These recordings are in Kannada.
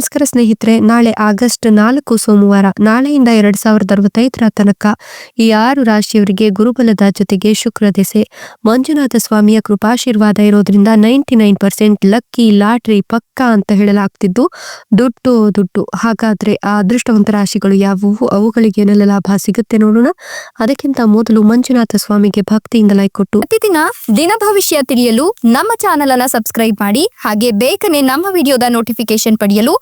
ನಮಸ್ಕಾರ ಸ್ನೇಹಿತರೆ, ನಾಳೆ ಆಗಸ್ಟ್ ನಾಲ್ಕು ಸೋಮವಾರ, ನಾಳೆಯಿಂದ ಎರಡ್ ಸಾವಿರದ ಅರವತ್ತೈದರ ತನಕ ಈ ಆರು ರಾಶಿಯವರಿಗೆ ಗುರುಬಲದ ಜೊತೆಗೆ ಶುಕ್ರ ದೆಸೆ. ಮಂಜುನಾಥ ಸ್ವಾಮಿಯ ಕೃಪಾಶೀರ್ವಾದ ಇರೋದ್ರಿಂದ ninety nine percent lucky lottery ಪಕ್ಕಾ ಅಂತ ಹೇಳಲಾಗ್ತಿದ್ದು, ದುಡ್ಡು ದುಡ್ಡು. ಹಾಗಾದ್ರೆ ಆ ಅದೃಷ್ಟವಂತ ರಾಶಿಗಳು ಯಾವುವು? ಅವುಗಳಿಗೆ ಏನೆಲ್ಲ ಲಾಭ ಸಿಗುತ್ತೆ ನೋಡೋಣ. ಅದಕ್ಕಿಂತ ಮೊದಲು ಮಂಜುನಾಥ ಸ್ವಾಮಿಗೆ ಭಕ್ತಿಯಿಂದ ಲೈಕ್ ಕೊಟ್ಟು. ಪ್ರತಿದಿನ ದಿನ ಭವಿಷ್ಯ ತಿಳಿಯಲು ನಮ್ಮ ಚಾನೆಲ್ ಅನ್ನ ಸಬ್ಸ್ಕ್ರೈಬ್ ಮಾಡಿ, ಹಾಗೆ ಬೇಗನೆ ನಮ್ಮ ವಿಡಿಯೋದ ನೋಟಿಫಿಕೇಶನ್ ಪಡೆಯಲು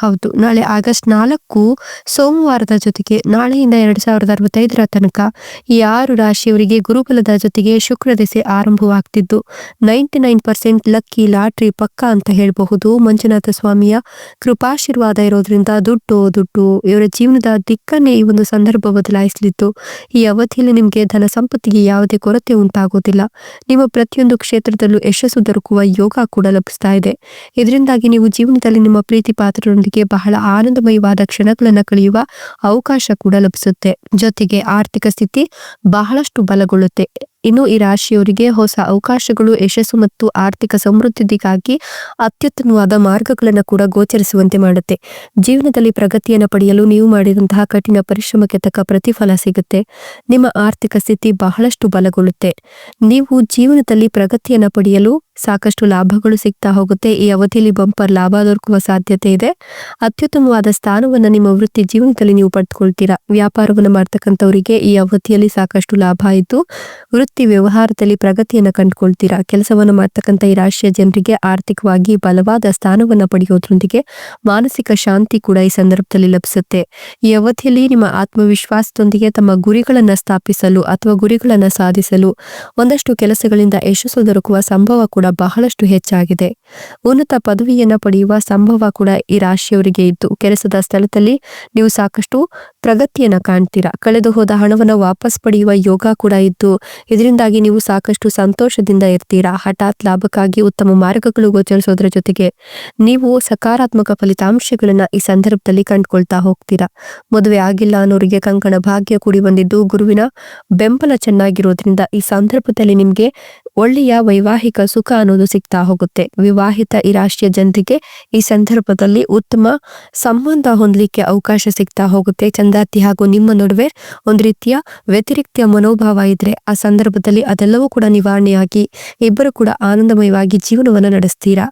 ಹೌದು. ನಾಳೆ ಆಗಸ್ಟ್ ನಾಲ್ಕು ಸೋಮವಾರದ ಜೊತೆಗೆ ನಾಳೆಯಿಂದ ಎರಡ್ ಸಾವಿರದ ಅರವತ್ತೈದರ ತನಕ ಈ ಆರು ರಾಶಿಯವರಿಗೆ ಗುರುಬಲದ ಜೊತೆಗೆ ಶುಕ್ರ ದೆಸೆ ಆರಂಭವಾಗ್ತಿದ್ದು, ninety nine percent lucky lottery ಪಕ್ಕ ಅಂತ ಹೇಳಬಹುದು. ಮಂಜುನಾಥ ಸ್ವಾಮಿಯ ಕೃಪಾಶೀರ್ವಾದ ಇರೋದ್ರಿಂದ ದುಡ್ಡು ದುಡ್ಡು ಇವರ ಜೀವನದ ದಿಕ್ಕನ್ನೇ ಈ ಒಂದು ಸಂದರ್ಭ ಬದಲಾಯಿಸಲಿದ್ದು, ಈ ಅವಧಿಯಲ್ಲಿ ನಿಮಗೆ ಧನ ಸಂಪತ್ತಿಗೆ ಯಾವುದೇ ಕೊರತೆ ಉಂಟಾಗೋದಿಲ್ಲ. ನಿಮ್ಮ ಪ್ರತಿಯೊಂದು ಕ್ಷೇತ್ರದಲ್ಲೂ ಯಶಸ್ಸು ದೊರಕುವ ಯೋಗ ಕೂಡ ಲಭಿಸ್ತಾ ಇದೆ. ಇದರಿಂದಾಗಿ ನೀವು ಜೀವನದಲ್ಲಿ ನಿಮ್ಮ ಪ್ರೀತಿ ಪಾತ್ರರೊಂದಿಗೆ ಬಹಳ ಆನಂದಮಯವಾದ ಕ್ಷಣಗಳನ್ನು ಕಳೆಯುವ ಅವಕಾಶ ಕೂಡ ಲಭಿಸುತ್ತೆ. ಜೊತೆಗೆ ಆರ್ಥಿಕ ಸ್ಥಿತಿ ಬಹಳಷ್ಟು ಬಲಗೊಳ್ಳುತ್ತೆ. ಇನ್ನು ಈ ರಾಶಿಯವರಿಗೆ ಹೊಸ ಅವಕಾಶಗಳು, ಯಶಸ್ಸು ಮತ್ತು ಆರ್ಥಿಕ ಸಮೃದ್ಧಿಗಾಗಿ ಅತ್ಯುತ್ತಮವಾದ ಮಾರ್ಗಗಳನ್ನು ಕೂಡ ಗೋಚರಿಸುವಂತೆ ಮಾಡುತ್ತೆ. ಜೀವನದಲ್ಲಿ ಪ್ರಗತಿಯನ್ನು ಪಡೆಯಲು ನೀವು ಮಾಡಿದಂತಹ ಕಠಿಣ ಪರಿಶ್ರಮಕ್ಕೆ ತಕ್ಕ ಪ್ರತಿಫಲ ಸಿಗುತ್ತೆ. ನಿಮ್ಮ ಆರ್ಥಿಕ ಸ್ಥಿತಿ ಬಹಳಷ್ಟು ಬಲಗೊಳ್ಳುತ್ತೆ. ನೀವು ಜೀವನದಲ್ಲಿ ಪ್ರಗತಿಯನ್ನು ಪಡೆಯಲು ಸಾಕಷ್ಟು ಲಾಭಗಳು ಸಿಗ್ತಾ ಹೋಗುತ್ತೆ. ಈ ಅವಧಿಯಲ್ಲಿ ಬಂಪರ್ ಲಾಭ ದೊರಕುವ ಸಾಧ್ಯತೆ ಇದೆ. ಅತ್ಯುತ್ತಮವಾದ ಸ್ಥಾನವನ್ನು ನಿಮ್ಮ ವೃತ್ತಿ ಜೀವನದಲ್ಲಿ ನೀವು ಪಡೆದುಕೊಳ್ತೀರಾ. ವ್ಯಾಪಾರವನ್ನು ಮಾಡ್ತಕ್ಕಂಥವರಿಗೆ ಈ ಅವಧಿಯಲ್ಲಿ ಸಾಕಷ್ಟು ಲಾಭ ಇದ್ದು ವೃತ್ತಿ ವ್ಯವಹಾರದಲ್ಲಿ ಪ್ರಗತಿಯನ್ನು ಕಂಡುಕೊಳ್ತೀರಾ? ಕೆಲಸವನ್ನು ಮಾಡ್ತಕ್ಕಂಥ ಈ ರಾಶಿಯ ಜನರಿಗೆ ಆರ್ಥಿಕವಾಗಿ ಬಲವಾದ ಸ್ಥಾನವನ್ನು ಪಡೆಯೋದ್ರೊಂದಿಗೆ ಮಾನಸಿಕ ಶಾಂತಿ ಕೂಡ ಈ ಸಂದರ್ಭದಲ್ಲಿ ಲಭಿಸುತ್ತೆ. ಈ ಅವಧಿಯಲ್ಲಿ ನಿಮ್ಮ ಆತ್ಮವಿಶ್ವಾಸದೊಂದಿಗೆ ತಮ್ಮ ಗುರಿಗಳನ್ನು ಸ್ಥಾಪಿಸಲು ಅಥವಾ ಗುರಿಗಳನ್ನು ಸಾಧಿಸಲು ಒಂದಷ್ಟು ಕೆಲಸಗಳಿಂದ ಯಶಸ್ಸು ದೊರಕುವ ಸಂಭವ ಕೂಡ ಬಹಳಷ್ಟು ಹೆಚ್ಚಾಗಿದೆ. ಉನ್ನತ ಪದವಿಯನ್ನ ಪಡೆಯುವ ಸಂಭವ ಕೂಡ ಈ ರಾಶಿಯವರಿಗೆ ಇದ್ದು, ಕೆಲಸದ ಸ್ಥಳದಲ್ಲಿ ನೀವು ಸಾಕಷ್ಟು ಪ್ರಗತಿಯನ್ನ ಕಾಣ್ತೀರಾ? ಕಳೆದು ಹೋದ ಹಣವನ್ನು ವಾಪಸ್ ಪಡೆಯುವ ಯೋಗ ಕೂಡ ಇದ್ದು ಇದರಿಂದಾಗಿ ನೀವು ಸಾಕಷ್ಟು ಸಂತೋಷದಿಂದ ಇರ್ತೀರಾ? ಹಠಾತ್ ಲಾಭಕ್ಕಾಗಿ ಉತ್ತಮ ಮಾರ್ಗಗಳು ಗೋಚರಿಸೋದ್ರ ಜೊತೆಗೆ ನೀವು ಸಕಾರಾತ್ಮಕ ಫಲಿತಾಂಶಗಳನ್ನ ಈ ಸಂದರ್ಭದಲ್ಲಿ ಕಂಡುಕೊಳ್ತಾ ಹೋಗ್ತೀರಾ? ಮದುವೆ ಆಗಿಲ್ಲ ಅನ್ನೋರಿಗೆ ಕಂಕಣ ಭಾಗ್ಯ ಕೂಡಿ ಬಂದಿದ್ದು ಗುರುವಿನ ಬೆಂಬಲ ಚೆನ್ನಾಗಿರೋದ್ರಿಂದ ಈ ಸಂದರ್ಭದಲ್ಲಿ ನಿಮ್ಗೆ ಒಳ್ಳೆಯ ವೈವಾಹಿಕ ಸುಖ ಅನ್ನೋದು ಸಿಗ್ತಾ ಹೋಗುತ್ತೆ. ವಿವಾಹಿತ ಈ ರಾಷ್ಟ್ರೀಯ ಜನರಿಗೆ ಈ ಸಂದರ್ಭದಲ್ಲಿ ಉತ್ತಮ ಸಂಬಂಧ ಹೊಂದಲಿಕ್ಕೆ ಅವಕಾಶ ಸಿಗ್ತಾ ಹೋಗುತ್ತೆ. ಚಂದಾತಿ ಹಾಗೂ ನಿಮ್ಮ ನಡುವೆ ಒಂದು ರೀತಿಯ ವ್ಯತಿರಿಕ್ತ ಮನೋಭಾವ ಇದ್ರೆ ಆ ಸಂದರ್ಭದಲ್ಲಿ ಅದೆಲ್ಲವೂ ಕೂಡ ನಿವಾರಣೆಯಾಗಿ, ಇಬ್ಬರು ಕೂಡ ಆನಂದಮಯವಾಗಿ ಜೀವನವನ್ನು ನಡೆಸ್ತೀರಾ?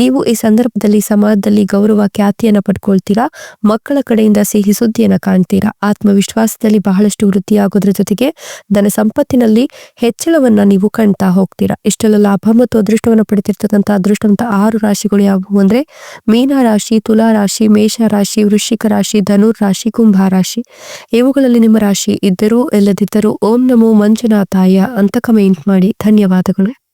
ನೀವು ಈ ಸಂದರ್ಭದಲ್ಲಿ ಸಮಾಜದಲ್ಲಿ ಗೌರವ, ಖ್ಯಾತಿಯನ್ನ ಪಡ್ಕೊಳ್ತೀರಾ? ಮಕ್ಕಳ ಕಡೆಯಿಂದ ಸಿಹಿ ಸುದ್ದಿಯನ್ನು ಕಾಣ್ತೀರಾ? ಆತ್ಮವಿಶ್ವಾಸದಲ್ಲಿ ಬಹಳಷ್ಟು ವೃದ್ಧಿಯಾಗೋದ್ರ ಜೊತೆಗೆ ಧನ ಸಂಪತ್ತಿನಲ್ಲಿ ಹೆಚ್ಚಳವನ್ನ ನೀವು ಕಾಣ್ತಾ ಹೋಗ್ತೀರಾ? ಇಷ್ಟೆಲ್ಲ ಲಾಭ ಮತ್ತು ಅದೃಷ್ಟವನ್ನು ಪಡೆದಿರ್ತಕ್ಕಂಥ ಅದೃಷ್ಟವಂತ ಆರು ರಾಶಿಗಳು ಯಾವುವು ಅಂದ್ರೆ ಮೀನ ರಾಶಿ, ತುಲಾ ರಾಶಿ, ಮೇಷ ರಾಶಿ, ವೃಶ್ಚಿಕ ರಾಶಿ ಧನುರ್ ರಾಶಿ, ಕುಂಭ ರಾಶಿ. ಇವುಗಳಲ್ಲಿ ನಿಮ್ಮ ರಾಶಿ ಇದ್ದರೂ, ಇಲ್ಲದಿದ್ದರೂ ಓಂ ನಮೋ ಮಂಜುನಾಥಾಯ ಅಂತ ಕಮೆಂಟ್ ಮಾಡಿ. ಧನ್ಯವಾದಗಳು.